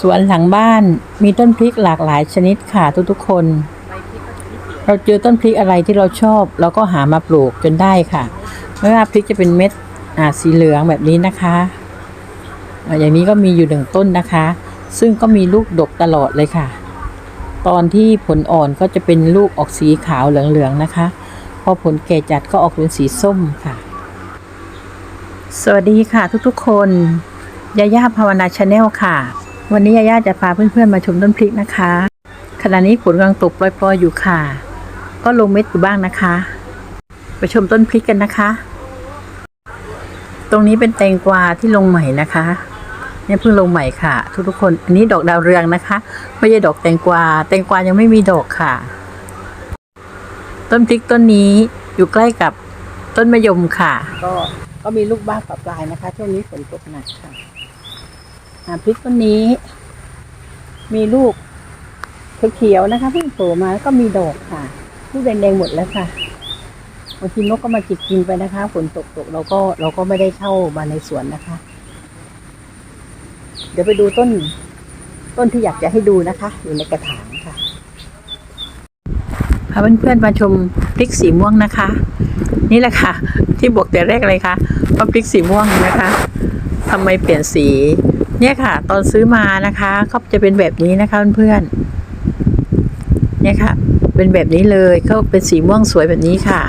สวนหลังบ้านมีต้นพริกหลากหลายชนิดค่ะทุกๆคน เราเจอต้นพริกอะไรที่เราชอบ เราก็หามาปลูกจนได้ค่ะไม่ว่าพริกจะเป็นเม็ดอ่าสีเหลืองแบบนี้นะคะอ่าอย่างนี้ก็มีอยู่หนึ่งต้นนะคะ ซึ่งก็มีลูกดกตลอดเลยค่ะ ตอนที่ผลอ่อนก็จะเป็นลูกออกสีขาวเหลืองๆนะคะ พอผลแก่จัดก็ออกเป็นสีส้มค่ะ สวัสดีค่ะทุกๆคนยาย่าภาวนาชาแนลค่ะ วันนี้ยาย่าจะพาเพื่อนๆมาชมต้นพริกนะคะ ขณะนี้ฝนกำลังตกปล่อยๆอยู่ค่ะ ก็ลงเม็ดอยู่บ้างนะคะ ไปชมต้นพริกกันนะคะ ตรงนี้เป็นแตงกวาที่ลงใหม่นะคะเนี่ยเพิ่งลงใหม่ค่ะ ทุกๆคน อันนี้ดอกดาวเรืองนะคะ ไม่ใช่ดอกแตงกวา แตงกวายังไม่มีดอกค่ะ ต้นพริกต้นนี้อยู่ใกล้กับต้นมะยมค่ะ ก็ก็มีลูกบ้างปะปลายนะคะ ช่วงนี้ฝนตกหนักค่ะ พริกต้นนี้ มีลูกเขียวๆนะคะเพิ่งโผล่มาแล้วก็มีดอกค่ะลูกแดงๆหมดแล้วค่ะบางทีนกก็มาจิกกินไปนะคะฝนตกตกเราก็เราก็ไม่ได้เข้ามาในสวนนะคะ เดี๋ยวไปดูต้น ต้นที่อยากจะให้ดูนะคะ อยู่ในกระถางค่ะพาเพื่อนๆมาชมพริกสีม่วงนะคะ นี่แหละค่ะ ที่บอกแต่แรกเลยค่ะว่าพริกสีม่วงนะคะทำไมเปลี่ยนสี เนี่ยค่ะ ตอนซื้อมานะคะเขาจะเป็นแบบนี้นะคะเพื่อนๆเนี่ยค่ะ เป็นแบบนี้เลยเขาเป็นสีม่วงสวยแบบนี้ค่ะ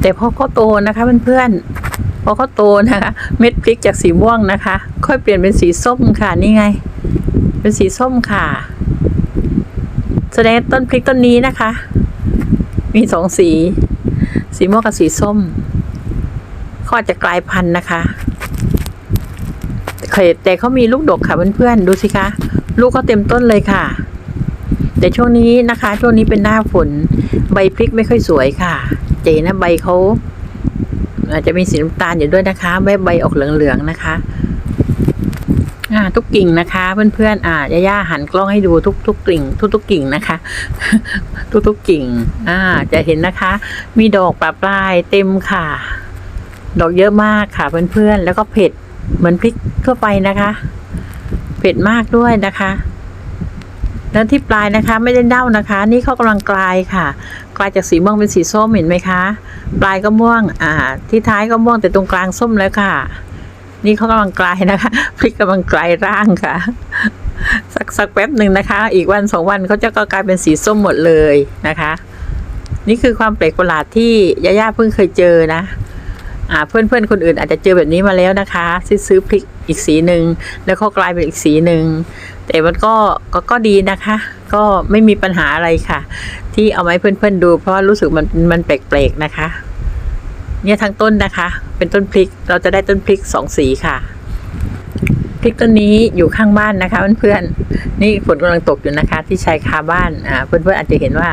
แต่พอเขาโตนะคะเพื่อนๆพอเขาโตนะคะ เม็ดพริกจากสีม่วงนะคะ ค่อยเปลี่ยนเป็นสีส้มค่ะนี่ไง เป็นสีส้มค่ะ แสดงต้นพริกต้นนี้นะคะ มีสองสี สีม่วงกับสีส้ม ขอจะกลายพันธุ์นะคะแต่แต่เขามีลูกดกค่ะเพื่อนๆดูสิคะ ลูกเขาเต็มต้นเลยค่ะ แต่ช่วงนี้นะคะ ช่วงนี้เป็นหน้าฝนใบพริกไม่ค่อยสวยค่ะ เจนะใบเขาอาจจะมีสีน้ำตาลอยู่ด้วยนะคะใบใบออกเหลืองๆนะคะอ่าทุกกิ่งนะคะเพื่อนๆอ่าย่าๆหันกล้องให้ดูทุกทุกกิ่ง ทุกทุกกิ่งนะคะ ทุกทุกกิ่ง อ่า จะเห็นนะคะ มีดอกปลาปลายเต็มค่ะ ดอกเยอะมากค่ะเพื่อนๆ แล้วก็เผ็ดเหมือนพริกทั่วไปนะคะ เผ็ดมากด้วยนะคะ แล้วที่ปลายนะคะ ไม่ได้เน่านะคะ นี่เขากำลังกลายค่ะ กลายจากสีม่วงเป็นสีส้มเห็นไหมคะ ปลายก็ม่วง อ่า ที่ท้ายก็ม่วงแต่ตรงกลางส้มแล้วค่ะ นี่เขากำลังกลายนะคะ พริกกำลังกลายร่างค่ะ สักสักแป๊บหนึ่งนะคะ อีกวันสองวันเขาจะก็กลายเป็นสีส้มหมดเลยนะคะ นี่คือความแปลกประหลาดที่ย่าย่าเพิ่งเคยเจอนะ อ่าเพื่อนเพื่อนๆคนอื่นอาจจะเจอแบบนี้มาแล้วนะคะซื้อซื้อพริกอีกสีหนึ่งแล้วเขากลายเป็นอีกสีหนึ่งแต่มันก็ก็ก็ดีนะคะ ก็ไม่มีปัญหาอะไรค่ะ ที่เอามาให้เพื่อนๆดู เพราะรู้สึกมันมันแปลกๆนะคะ เนี่ยทั้งต้นนะคะ เป็นต้นพริกเราจะได้ต้นพริกสองสีค่ะพริกต้นนี้อยู่ข้างบ้านนะคะเพื่อนๆนี่ฝนกำลังตกอยู่นะคะ ที่ชายคาบ้านอ่าเพื่อนๆอาจจะเห็นว่า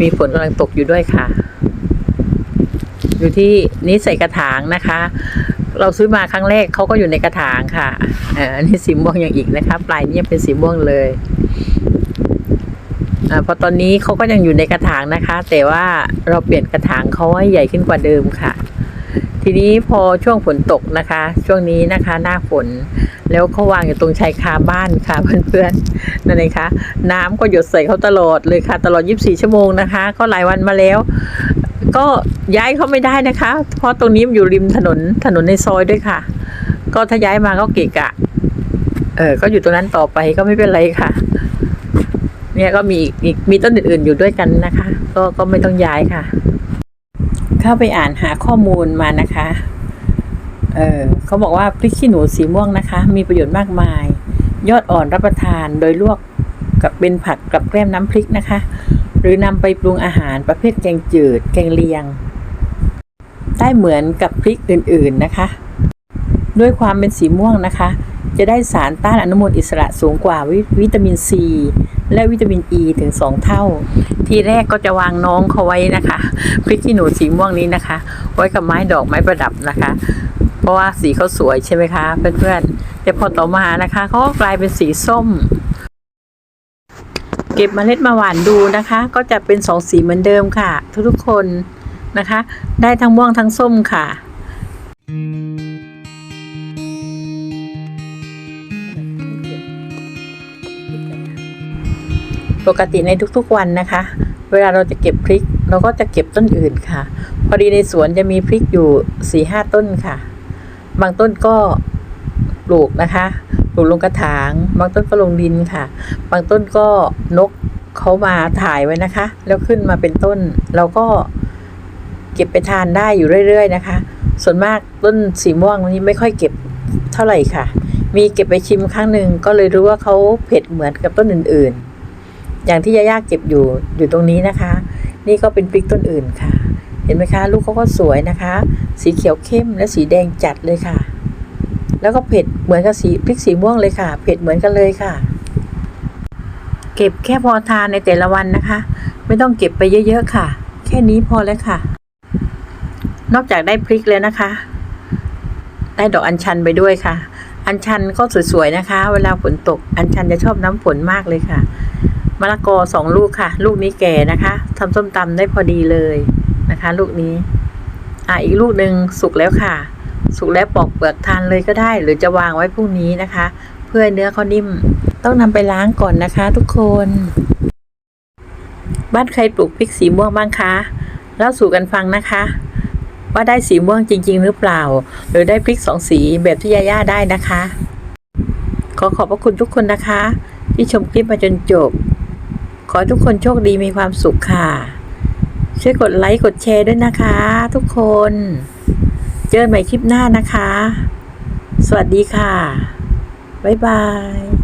มีฝนกำลังตกอยู่ด้วยค่ะ อยู่ที่นี่ใส่กระถางนะคะ เราซื้อมาครั้งแรกเขาก็อยู่ในกระถางค่ะอันนี้สีม่วงอย่างอีกนะคะ ปลายนี้ยังเป็นสีม่วงเลยอ่าพอตอนนี้เขาก็ยังอยู่ในกระถางนะคะ แต่ว่าเราเปลี่ยนกระถางเขาให้ใหญ่ขึ้นกว่าเดิมค่ะ ทีนี้พอช่วงฝนตกนะคะ ช่วงนี้นะคะ หน้าฝน แล้วเขาวางอยู่ตรงชายคาบ้านค่ะเพื่อนๆนั่นเองคะน้ำก็หยดใส่เขาตลอดเลยค่ะ ตลอด 24 ชั่วโมงนะคะ ก็หลายวันมาแล้ว ก็ย้ายเขาไม่ได้นะคะ เพราะตรงนี้มันอยู่ริมถนนถนนในซอยด้วยค่ะ ก็ถ้าย้ายมาก็เกะกะ เออ ก็อยู่ตรงนั้นต่อไปก็ไม่เป็นไรค่ะ เนี่ยก็มีอีกมีต้นอื่น ๆ อยู่ด้วยกันนะคะ ก็ก็ไม่ต้องย้ายค่ะ เข้าไปอ่านหาข้อมูลมานะคะ เออเขาบอกว่าพริกขี้หนูสีม่วงนะคะ มีประโยชน์มากมาย ยอดอ่อนรับประทานโดยลวกกับเป็นผักกับแกล้มน้ำพริกนะคะ รือนำไปปรุงอาหารประเภทแกงจืด แกงเลียง ได้เหมือนกับพริกอื่นๆนะคะ ด้วยความเป็นสีม่วงนะคะ จะได้สารต้านอนุมูลอิสระสูงกว่าวิวิตามินซี และวิตามินอ e ีถึง 2 เท่า ทีแรกก็จะวางน้องเขาไว้นะคะ พริกขี้หนูสีม่วงนี้นะคะ ไว้กับไม้ดอกไม้ประดับนะคะ เพราะว่าสีเขาสวยใช่ไหมคะ เพื่อนๆแต่พอต่อมานะคะเขาก็กลายเป็นสีส้ม เก็บมเมล็ดมาหวานดูนะคะ ก็จะเป็นสองสีเหมือนเดิมค่ะ ทุกๆคนนะคะ ได้ทั้งม่วงทั้งส้มค่ะปกติในทุกๆวันนะคะ เวลาเราจะเก็บพริก เราก็จะเก็บต้นอื่นค่ะ พอดีในสวนจะมีพริกอยู่สี่ห้าต้นค่ะ บางต้นก็ปลูกนะคะ ลูกลงกระถาง บางต้นก็ลงดินค่ะ บางต้นก็นกเขามาถ่ายไว้นะคะ แล้วขึ้นมาเป็นต้น เราก็เก็บไปทานได้อยู่เรื่อยๆนะคะ ส่วนมากต้นสีม่วงนี้ไม่ค่อยเก็บเท่าไหร่ค่ะ มีเก็บไปชิมครั้งหนึ่งก็เลยรู้ว่าเขาเผ็ดเหมือนกับต้นอื่นๆ อย่างที่ยายาเก็บอยู่อยู่ตรงนี้นะคะ นี่ก็เป็นพริกต้นอื่นค่ะ เห็นไหมคะ ลูกเขาก็สวยนะคะ สีเขียวเข้มและสีแดงจัดเลยค่ะ แล้วก็เผ็ดเหมือนกับสีพริกสีม่วงเลยค่ะ เผ็ดเหมือนกันเลยค่ะ เก็บแค่พอทานในแต่ละวันนะคะ ไม่ต้องเก็บไปเยอะๆค่ะ แค่นี้พอแล้วค่ะ นอกจากได้พริกแล้วนะคะ ได้ดอกอัญชันไปด้วยค่ะ อัญชันก็สวยๆนะคะ เวลาฝนตกอัญชันจะชอบน้ำฝนมากเลยค่ะมะละกอสองลูกค่ะ ลูกนี้แก่นะคะทำส้มตำได้พอดีเลยนะคะ ลูกนี้ อะอีกลูกหนึ่งสุกแล้วค่ะ สุกแล้วปอกเปลือกทานเลยก็ได้ หรือจะวางไว้พรุ่งนี้นะคะ เพื่อเนื้อเขานิ่ม ต้องนำไปล้างก่อนนะคะ ทุกคน บ้านใครปลูกพริกสีม่วงบ้างคะเล่าสู่กันฟังนะคะ ว่าได้สีม่วงจริง ๆ หรือเปล่า หรือได้พริกสองสีแบบที่ยาย่าได้นะคะ ขอขอบพระคุณทุกคนนะคะ ที่ชมคลิปมาจนจบ ขอทุกคนโชคดีมีความสุขค่ะช่วยกดไลค์กดแชร์ด้วยนะคะ ทุกคน เจอกันใหม่คลิปหน้านะคะ สวัสดีค่ะ บ๊ายบาย